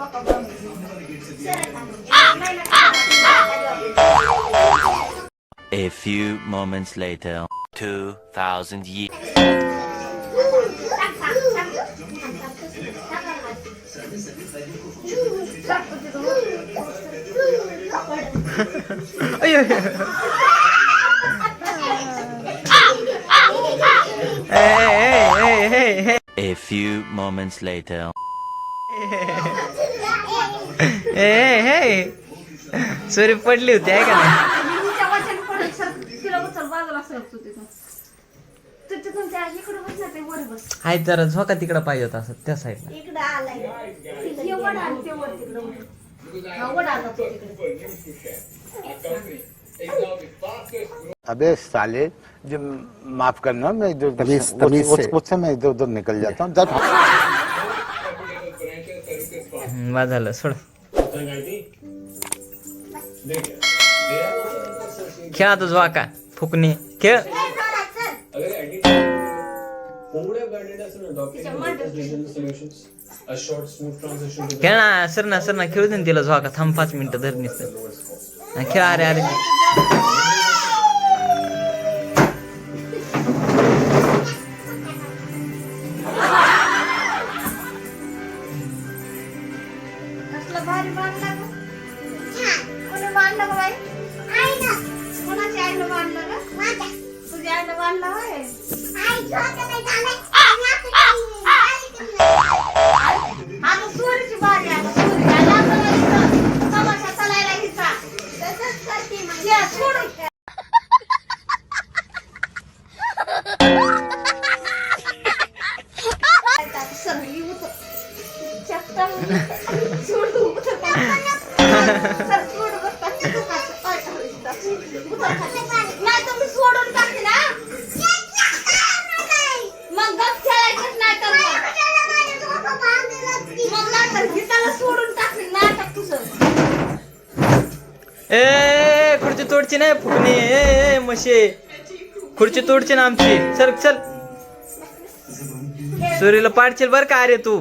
A few moments later, 2000 years. hey, hey, hey, hey, hey. A few moments later. ए, ए, ए. सुरी पडली होती आहे का नाही हाय जरा झोका तिकडं पाहिजे होता असं त्या साईडला हे. हा तिकडे. अबे साले जो माफ करना मैं जो तमीज-। उससे मैं इधर उधर निकल जाता हूँ। झालं सोड. खेळा तो झोका फुकणे. खेळ. खेळ ना सर ना सर ना खेळू दे तिला झोका थांब पाच मिनिटं धर नुसतं. खेळ अरे अरे भारी बांधला कोणी बांधला ग बाई? कोणाच्या आईनं बांधलं ग? तुझ्या आईनं बांधला होय? आता सूर्याची बारी आता सूर्य. आला. तमाशा चालायला हिचा. ये, सोडून. सरली उतर. चक्का. नाही तर मी सोडून मग गप खेळायचंच नाही तर मग. गीताला सोडून नाटक तुझं ए खुर्ची तोडची नाही फुकणे ए मशे खुर्ची तोडची ना आमची. चल चल. सुरीला पाडशील बर का अरे तू?